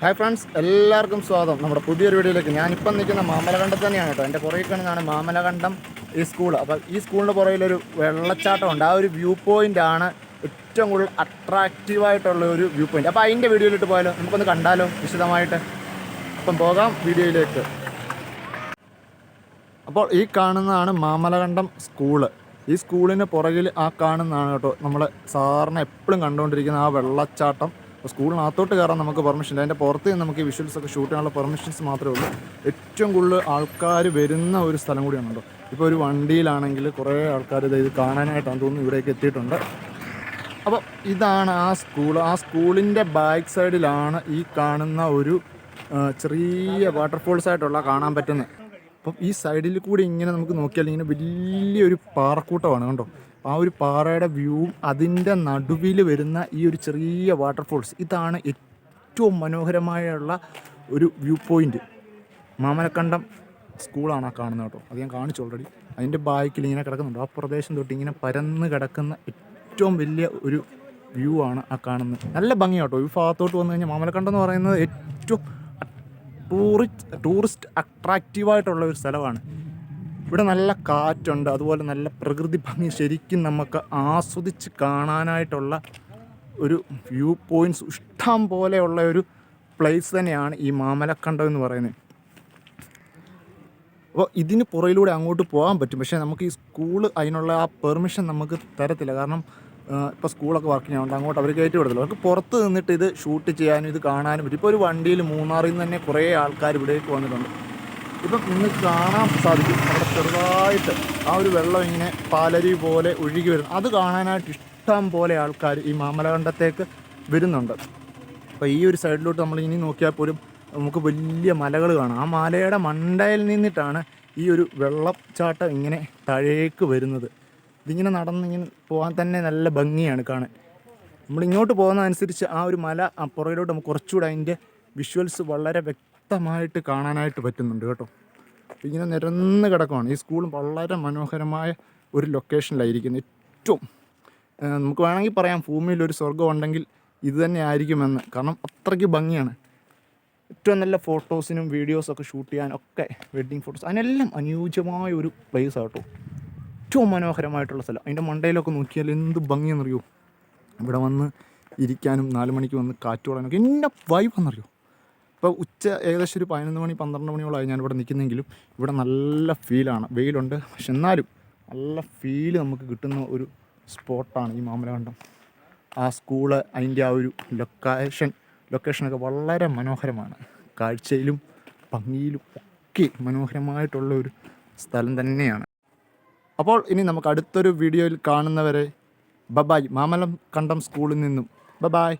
Hi friends എല്ലാവർക്കും സ്വാഗതം. നമ്മുടെ പുതിയൊരു വീഡിയോയിലേക്ക് ഞാനിപ്പം നിൽക്കുന്ന മാമലകണ്ടത്ത് തന്നെയാണ് കേട്ടോ. എന്റെ പുറകിൽ കാണുന്നതാണ് മാമലകണ്ടം ഈ സ്കൂൾ അപ്പോൾ ഈ സ്കൂളിന്റെ പുറകിലൊരു വെള്ളച്ചാട്ടമുണ്ട്. ആ ഒരു വ്യൂ പോയിന്റ് ആണ് ഏറ്റവും കൂടുതൽ അട്രാക്റ്റീവായിട്ടുള്ള ഒരു വ്യൂ പോയിന്റ് അപ്പോൾ അതിന്റെ വീഡിയോയിലിട്ട് പോയാലോ? നമുക്കൊന്ന് കണ്ടാലോ വിശദമായിട്ട്? അപ്പം പോകാം വീഡിയോയിലേക്ക്. അപ്പോൾ ഈ കാണുന്നതാണ് മാമലകണ്ടം സ്കൂൾ ഈ സ്കൂളിന് പുറകിൽ ആ കാണുന്നതാണ് കേട്ടോ. നമ്മൾ സാറിന് എപ്പോഴും കണ്ടുകൊണ്ടിരിക്കുന്ന ആ വെള്ളച്ചാട്ടം. അപ്പോൾ സ്കൂളിനകത്തോട്ട് കയറാൻ നമുക്ക് പെർമിഷൻ ഇല്ല. അതിന്റെ പുറത്ത് നമുക്ക് ഈ വിഷ്വൽസ് ഒക്കെ ഷൂട്ട് ചെയ്യാനുള്ള പെർമിഷൻസ് മാത്രമേ ഉള്ളൂ. ഏറ്റവും കൂടുതൽ ആൾക്കാർ വരുന്ന ഒരു സ്ഥലം കൂടിയാണ് കേട്ടോ ഇപ്പോൾ ഒരു വണ്ടിയിലാണെങ്കിൽ കുറേ ആൾക്കാർ ഇത് ഇത് കാണാനായിട്ടാണ് തോന്നുന്നു ഇവിടേക്ക് എത്തിയിട്ടുണ്ട്. അപ്പോൾ ഇതാണ് ആ സ്കൂൾ. ആ സ്കൂളിന്റെ ബാക്ക് സൈഡിലാണ് ഈ കാണുന്ന ഒരു ചെറിയ വാട്ടർഫോൾസ് ആയിട്ടുള്ള കാണാൻ പറ്റുന്നത്. അപ്പം ഈ സൈഡിൽ കൂടി ഇങ്ങനെ നമുക്ക് നോക്കിയാൽ ഇങ്ങനെ വലിയൊരു പാറക്കൂട്ടമാണ് കണ്ടോ. ആ ഒരു പാറയുടെ വ്യൂവും അതിന്റെ നടുവിൽ വരുന്ന ഈ ഒരു ചെറിയ വാട്ടർഫോൾസ് ഇതാണ് ഏറ്റവും മനോഹരമായുള്ള ഒരു വ്യൂ പോയിന്റ് മാമലക്കണ്ടം സ്കൂളാണ് ആ കാണുന്നത് കേട്ടോ. അത് ഞാൻ കാണിച്ചു ഓൾറെഡി അതിന്റെ ബാക്കിൽ ഇങ്ങനെ കിടക്കുന്നുണ്ട്. ആ പ്രദേശം തൊട്ട് ഇങ്ങനെ പരന്ന് കിടക്കുന്ന ഏറ്റവും വലിയ ഒരു വ്യൂ ആണ് ആ കാണുന്നത്. നല്ല ഭംഗി കേട്ടോ. ഈ ഭാഗത്തോട്ട് വന്നു കഴിഞ്ഞാൽ മാമലക്കണ്ടം എന്ന് പറയുന്നത് ഏറ്റവും ടൂറിസ്റ്റ് ടൂറിസ്റ്റ് അട്രാക്റ്റീവായിട്ടുള്ള ഒരു സ്ഥലമാണ്. ഇവിടെ നല്ല കാറ്റുണ്ട് അതുപോലെ നല്ല പ്രകൃതി ഭംഗി ശരിക്കും നമുക്ക് ആസ്വദിച്ച് കാണാനായിട്ടുള്ള ഒരു വ്യൂ പോയിന്റ്സ് ഇഷ്ടം പോലെയുള്ള ഒരു പ്ലേസ് തന്നെയാണ് ഈ മാമലക്കണ്ടം എന്ന് പറയുന്നത്. അപ്പോൾ ഇതിന് പുറയിലൂടെ അങ്ങോട്ട് പോകാൻ പറ്റും പക്ഷേ നമുക്ക് ഈ സ്കൂൾ അതിനുള്ള ആ പെർമിഷൻ നമുക്ക് തരത്തില്ല. കാരണം ഇപ്പോൾ സ്കൂളൊക്കെ വർക്ക് ചെയ്യാനുണ്ട് അങ്ങോട്ട് അവർ കയറ്റി വിടത്തില്ല. അവർക്ക് പുറത്ത് നിന്നിട്ട് ഇത് ഷൂട്ട് ചെയ്യാനും ഇത് കാണാനും പറ്റും. ഇപ്പോൾ ഒരു വണ്ടിയിൽ മൂന്നാറിൽ നിന്ന് തന്നെ കുറേ ആൾക്കാർ ഇവിടേക്ക് വന്നിട്ടുണ്ട്. ഇപ്പം നിങ്ങൾക്ക് കാണാൻ സാധിക്കും അവിടെ ചെറുതായിട്ട് ആ ഒരു വെള്ളം ഇങ്ങനെ പാലരി പോലെ ഒഴുകി വരുന്നു. അത് കാണാനായിട്ട് ഇഷ്ടം പോലെ ആൾക്കാർ ഈ മാമലകണ്ടത്തേക്ക് വരുന്നുണ്ട്. അപ്പോൾ ഈ ഒരു സൈഡിലോട്ട് നമ്മൾ ഇനി നോക്കിയാൽ പോലും നമുക്ക് വലിയ മലകൾ കാണാം. ആ മലയുടെ മണ്ടയിൽ നിന്നിട്ടാണ് ഈ ഒരു വെള്ളച്ചാട്ടം ഇങ്ങനെ താഴേക്ക് വരുന്നത്. ഇതിങ്ങനെ നടന്നിങ്ങനെ പോകാൻ തന്നെ നല്ല ഭംഗിയാണ് കാണാൻ. നമ്മൾ ഇങ്ങോട്ട് പോകുന്നതനുസരിച്ച് ആ ഒരു മല പുറകിലോട്ട് നമുക്ക് കുറച്ചുകൂടെ അതിന്റെ വിഷ്വൽസ് വളരെ വ്യക്തമായിട്ട് കാണാനായിട്ട് പറ്റുന്നുണ്ട് കേട്ടോ. ഇങ്ങനെ നിരന്ന് കിടക്കുവാണ്. ഈ സ്കൂൾ വളരെ മനോഹരമായ ഒരു ലൊക്കേഷനിലായിരിക്കുന്നു ഏറ്റവും. നമുക്ക് വേണമെങ്കിൽ പറയാം ഭൂമിയിൽ ഒരു സ്വർഗം ഉണ്ടെങ്കിൽ ഇത് തന്നെ ആയിരിക്കുമെന്ന്. കാരണം അത്രയ്ക്ക് ഭംഗിയാണ്. ഏറ്റവും നല്ല ഫോട്ടോസിനും വീഡിയോസൊക്കെ ഷൂട്ട് ചെയ്യാനൊക്കെ വെഡ്ഡിങ് ഫോട്ടോസ് അതിനെല്ലാം അനുയോജ്യമായ ഒരു പ്ലേസ് ആട്ടോ ഏറ്റവും മനോഹരമായിട്ടുള്ള സ്ഥലം. അതിന്റെ മണ്ടയിലൊക്കെ നോക്കിയാൽ എന്ത് ഭംഗിയെന്നറിയോ ഇവിടെ വന്ന് ഇരിക്കാനും നാല് മണിക്ക് വന്ന് കാറ്റ് കൊള്ളാനൊക്കെ എന്നെ വൈബ് എന്നറിയോ ഇപ്പോൾ ഉച്ച ഏകദേശം ഒരു പതിനൊന്ന് മണി പന്ത്രണ്ട് മണിയോളമായി ഞാൻ നിൽക്കുന്നെങ്കിലും ഇവിടെ നല്ല ഫീലാണ്. വെയിലുണ്ട്. പക്ഷെ എന്നാലും നല്ല ഫീൽ നമുക്ക് കിട്ടുന്ന ഒരു സ്പോട്ടാണ് ഈ മാമലകണ്ഠം ആ സ്കൂൾ അതിന്റെ ആ ഒരു ലൊക്കേഷൻ ലൊക്കേഷനൊക്കെ വളരെ മനോഹരമാണ്. കാഴ്ചയിലും ഭംഗിയിലും ഒക്കെ മനോഹരമായിട്ടുള്ള ഒരു സ്ഥലം തന്നെയാണ്. അപ്പോൾ ഇനി നമുക്ക് അടുത്തൊരു വീഡിയോയിൽ കാണുന്നവരെ ബബായ് മാമലം കണ്ടം സ്കൂളിൽ നിന്നും. ബബായ്